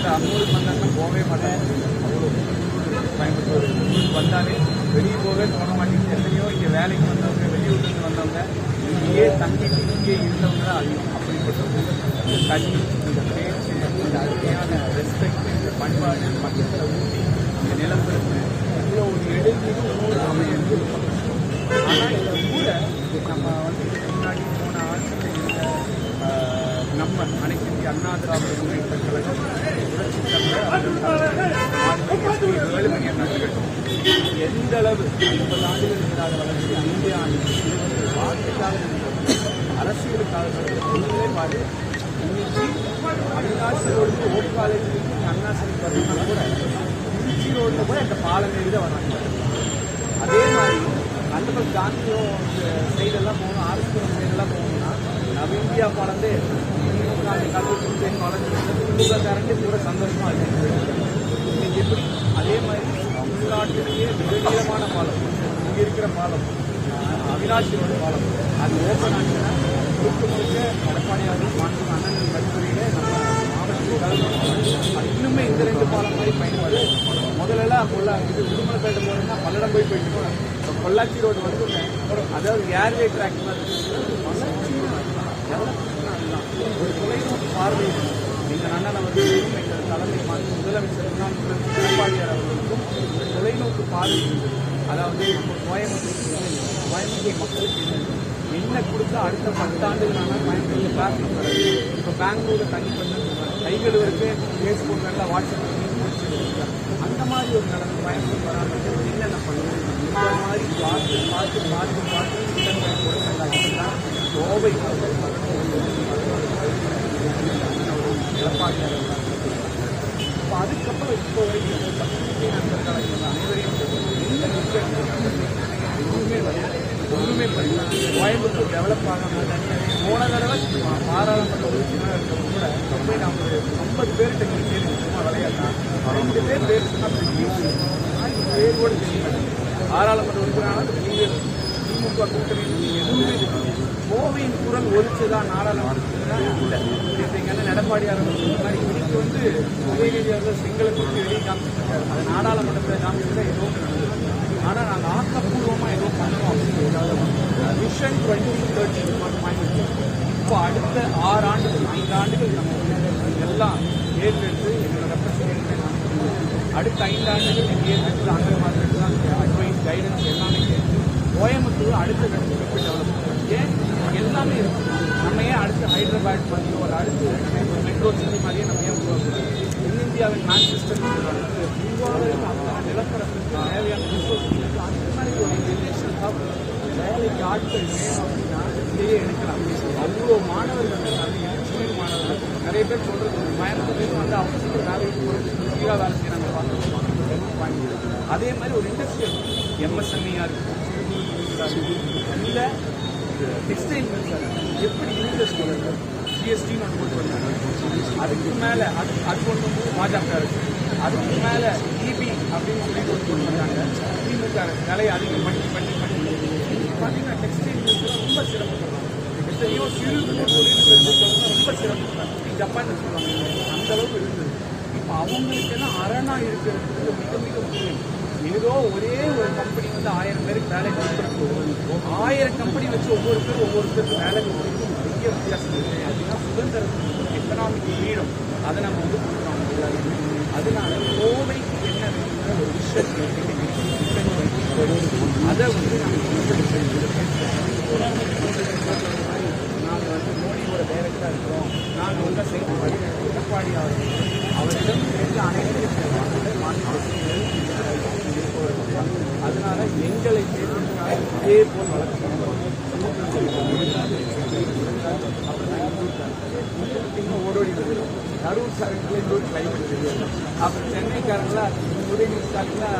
மற்ற அம்மூருக்கு வந்தாங்கன்னா போகவே மாட்டாங்க அவ்வளோ கோயம்புத்தூர் வந்தாலே வெளியே போகவே தோண மாட்டேங்குது. எத்தனையோ இங்கே வேலைக்கு வந்தவங்க வெளியூர்லேருந்து வந்தவங்க இங்கேயே தங்கிட்டு இங்கே இருந்தவங்க தான் அதிகம் அப்படிப்பட்டவங்க இந்த கல்வி இந்த பேச்சு இந்த அருமையான ரெஸ்பெக்ட் இந்த பண்பாடு பக்கத்தில் ஊட்டி எந்த அளவு. ஐம்பது ஆண்டுகள் இல்லாத வளர்ச்சி ஐந்து ஆண்டு இருபது வாழ்க்கைக்காக நினைக்கிறது அரசியலுக்காக சொல்லுங்களே பாரு இன்னைக்கு அவினாசி ரோடு ஓட் காலேஜ் அண்ணா சிலை பார்த்தீங்கன்னா கூட திருச்சி ரோட்டில் கூட அந்த பாலம் ஏறி தான் வராங்க. அதே மாதிரி அந்த பக்கம் காந்தியும் சைடெல்லாம் போகணும். ஆர்எஸ்புரம் சைடெல்லாம் போகணும்னா நம்ம இந்தியா பாலந்தே திமுக காலத்தில் தேன் வளர்ந்து திமுகக்காரங்க கூட சந்தோஷமா இருக்கு. இன்னைக்கு எப்படி? அதே மாதிரி தமிழ்நாட்டிலேயே மிக நீளமான பாலம். இங்கே இருக்கிற பாலம். அஹ், பாலம். அது ஓப்பன் ஆச்சுன்னா முழுக்க முழுக்க எடப்பாடியார் மாநில அண்ணன் கல்லூரியில நம்ம மாவட்டத்துக்காக அது இன்னுமே இந்த ரெண்டு பாலம் மாதிரி பயன்பாடு முதல்ல கொள்ள இது உடுமலைப்பேட்டை போனோம்னா பல்லடம் போய் போயிட்டு போனோம் இப்போ பொள்ளாச்சி ரோடு வந்து அதாவது ஏர்வே ட்ராக் மாதிரி ஒரு தொலைநோக்கு பார்வை. நீங்கள் அண்ணனை வந்து தலைமை முதலமைச்சர் முன்னாள் முதலமைச்சர் எடப்பாடியார் அவர்களுக்கும் தொலைநோக்கு அதாவது நம்ம கோயம்புத்தூர் கோயம்புத்தூர் மக்களுக்கு என்ன என்ன கொடுத்தா அடுத்த பத்தாண்டுகளான கோயம்புத்தூர் பிளாஸ்டிக் வராது இப்போ பெங்களூரில் தனி பண்ணுறாங்க கைகளுக்கு ஃபேஸ்புக் நல்லா வாட்ஸ்அப் அந்த மாதிரி ஒரு நிலைமை கோயம்புத்தூர் வராது என்னென்ன பண்ணுவோம்? இந்த மாதிரி பார்த்து பார்த்து பார்த்து பார்த்து திட்டங்களை கொடுத்தாங்க கோவை எடப்பாடியார் இப்போ அதுக்கப்புறம் இப்போ வரைக்கும் கோயம்புத்தூர் டெவலப் ஆகாமல் போன தடவை சும்மா பாராளுமன்ற உறுப்பினர் இருக்கவங்க கூட ரொம்ப நான் ஒரு ஐம்பது பேர்கிட்ட கேட்டு சும்மா விளையாட்டா ரெண்டு பேர் பேர் பேரோடு பாராளுமன்ற உறுப்பினரான நீங்கள் திமுக கூட்டணி எதுவுமே கோவையின் குரல் ஒழிச்சுதான் நாடாளுமன்றத்தில் இல்லை. அண்ணன் எடப்பாடியார் இன்னைக்கு வந்து உதயநிதி அவர்கள் செங்கலை குறித்து வெளியே காமிச்சிருக்காரு. அது நாடாளுமன்றத்தில் காமிச்சதுல ஏதோ ஒன்று நடந்தது ஆனால் நாங்கள் ஆக்கப்பூர்வமாக ஏதோ பண்ணுவோம் அப்படின்னு விஷன் டுவெண்ட்டி தேர்ட்டி இப்போ அடுத்த ஆறு ஆண்டுகள் ஐந்து ஆண்டுகள் நம்ம எல்லாம் ஏற்றெடுத்து எங்களோட ரெப்ரஸன்டேட்டிவ் அடுத்த ஐந்து ஆண்டுகள் எங்கள் ஏற்றெடுத்து அந்த மாதிரி தான் அட்வைஸ் கைடன்ஸ் எல்லாமே கேட்டு கோயம்புத்தூர் அடுத்த கட்டத்துக்கு டெவலப் ஏன்? எல்லாமே இருக்கு. நம்ம ஏன் அடுத்து ஹைதராபாத் மாதிரியோ ஒரு அடுத்து ஒரு மெட்ரோ சிட்டி மாதிரியே நம்ம ஏன் உருவாக்கணும் தென்னிந்தியாவின் மான்செஸ்டர் உருவாவதற்கு அந்த நிலப்பரப்புக்கு தேவையான ரிசோர்ஸ் அந்த மாதிரி ஒரு ரிலேஷன் ஹப் வேலைக்கு ஆட்கள் வேணும் அப்படின்னா இதையே எடுக்கலாம் அவ்வளோ மாணவர்கள் நிறைய இன்ஜினியர் மாணவர்கள் நிறைய பேர் சொல்றது ஒரு வந்து அவங்க சீக்கிரம் வேலைக்கு போகிறது சீராக வேலை செய்யறாங்க பார்க்கணும் அதே மாதிரி ஒரு இண்டஸ்ட்ரியல் எம்எஸ்எம்இஆ இருக்கும் இல்லை டெக்ஸ்டைல் எப்படி இன்ட்ரெஸ்ட் ஜிஎஸ்டின்னு ஒன்று கொண்டு வந்தாங்க. அதுக்கு மேலே அது அது கொண்டு வந்து பாஜக இருக்கு. அதுக்கு மேலே இபி அப்படின்னு சொல்லி கொண்டு வந்தாங்க. திமுக விலையை அதிகம் பண்ணி பண்ணி. பண்ணி பார்த்தீங்கன்னா டெக்ஸ்டைல் ரொம்ப சிரமப்படுறாங்க எத்தனையோ சிறு தொழில் பெருந்தவங்க ரொம்ப சிறப்பு ஜப்பான் சொல்லுவாங்க அந்த அளவுக்கு இருந்தது இப்போ அவங்களுக்கெல்லாம் அரணா இருக்கிறது மிக மிக முக்கியம் ஏதோ ஒரே ஒரு கம்பெனி வந்து ஆயிரம் பேருக்கு வேலை கொடுக்குறது ஆயிரம் கம்பெனி வச்சு ஒவ்வொரு பேரும் ஒவ்வொரு பேருக்கு வேலை கொடுக்குறது பெரிய வித்தியாசம் இருக்கு அதுதான் சுதந்திரம் எக்கனாமிக் ஃப்ரீடம் அதை நம்ம வந்து கொடுக்குறோம் எல்லாருமே அதனால கோவைக்கு என்ன வேணுங்கிற ஒரு விஷயம் அதை வந்து நம்ம வந்து மோடியோட டைரக்டராக இருக்கிறோம். நாங்கள் வந்து சேர்ந்து எடப்பாடி அவர்கள் அவரிடம் இருந்து அனைத்து மாநில அரசுகள் அதனால எங்களை தேர்ந்தெடுத்தால் இதே போல் வளர்க்கணும். அப்புறம் நான் இந்துக்கள் முடியுது கரூர் சாரங்களே இன்னொரு கிளைமேட் தெரியாது அப்புறம் சென்னைக்காரங்களா உதயநிதி ஸ்டாலின்லாம்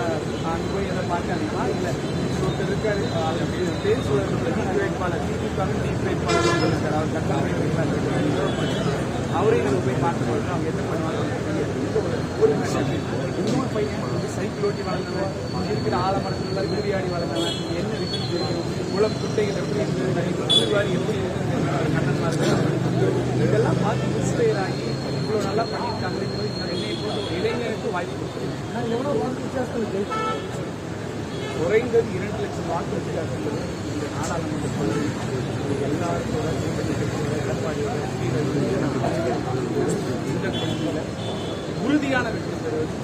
அங்கே போய் எதை பார்த்தாங்கன்னா இல்லை ஒருத்தர் இருக்காரு அவர் பேர் சொல்றது நீட் வேட்பாளர் திமுக நீட் வேட்பாளர் ஒருத்தர் இருக்காரு அவர் சட்டமன்ற வேட்பாளர் இருக்காரு. அவரே நம்ம போய் பார்க்க பார்க்கும்போது அவங்க என்ன பண்ணுவாங்க ஒரு இன்னொரு பையன் வந்து சைக்கிள் ஓட்டி வளர்ந்தவன் அங்கே இருக்கிற ஆலமரத்துல கூடியாடி வளர்ந்தவன் என்ன விஷயம் தெரியும் குளம் குட்டைகள் எப்படி இருக்குது கூறுவாரி எப்படி இருக்குது கண்ணன் மாதிரி இதெல்லாம் பார்த்து இன்ஸ்பயர் ஆகி இவ்வளோ நல்லா பண்ணியிருக்காங்க என்னை போட்டு இளைஞருக்கு வாய்ப்பு கொடுக்குறேன் நான் எவ்வளோ வாக்கு வித்தியாசத்தில் குறைந்தது இரண்டு லட்சம் வாக்குறுதிகள் இந்த நாடாளுமன்ற எல்லாருக்கூட எடப்பாடியோட இந்த தொகுதியில் உறுதியான வெற்றி பெறுவது.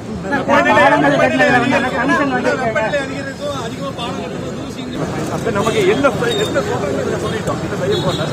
நமக்கு என்ன என்ன சொல்றாங்க சொல்லிட்டோம். இந்த மையம் போட்டா